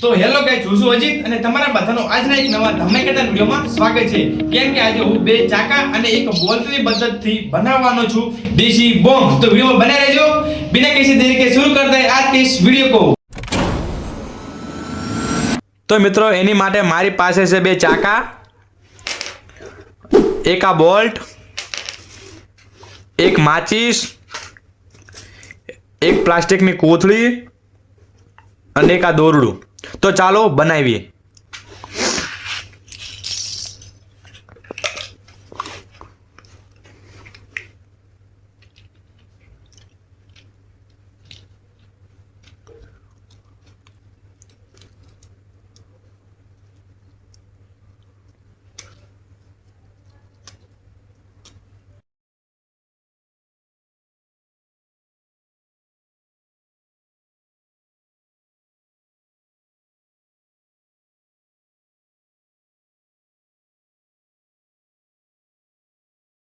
તો hello guys હું છું અજીત અને તમારા બધાનો આજના એક નવા ધમાકેદાર વિડીયોમાં સ્વાગત છે. કેમ કે આજે હું બે ચાકા અને એક બોલની મદદથી બનાવવાનો છું. દેશી બોમ્બ. તો વીડિયો બને રહેજો. બિના કિસી દેરી કે શરૂ કરતા આ કેસ ઇસ વીડિયો કો. તો મિત્રો, એની માટે મારી પાસે છે બે ચાકા, એક આ બોલ્ટ, એક માચીસ, એક પ્લાસ્ટિકની કોથળી અને એક આ દોરડું. તો ચાલો બનાવીએ.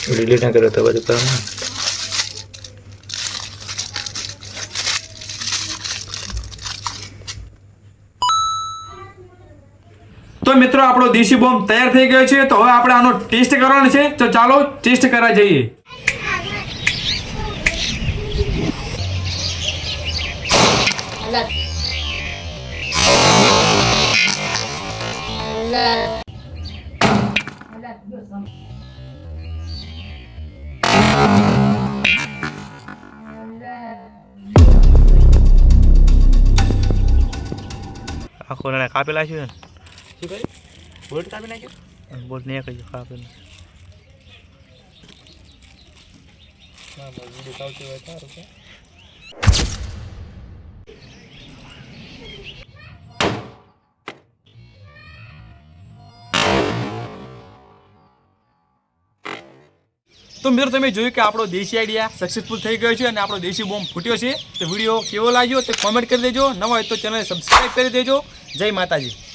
Ah? Udah lihat yang kerja baju kamu. તો મિત્રો આપણો દેશી બોમ્બ તૈયાર થઈ ગયો છે તો હવે આપણે આનો ટેસ્ટ કરવાનો છે તો ચાલો ટેસ્ટ કરવા જઈએ આખો ને કાપેલા છે Sih, Pak. Boleh kita ambil aja. બોલ ને કઈ કાપેલા video kau tuh taruh kan? તો મિત્રો, તમે જોયું કે આપણો દેશી આઈડિયા સક્સેસફુલ થઈ ગયો છે અને આપણો દેશી બોમ્બ ફૂટ્યો છે. તો વીડિયો કેવો લાગ્યો તે કોમેન્ટ કરી દેજો. નવા હોય તો ચેનલ સબસ્ક્રાઈબ કરી દેજો. જય માતાજી.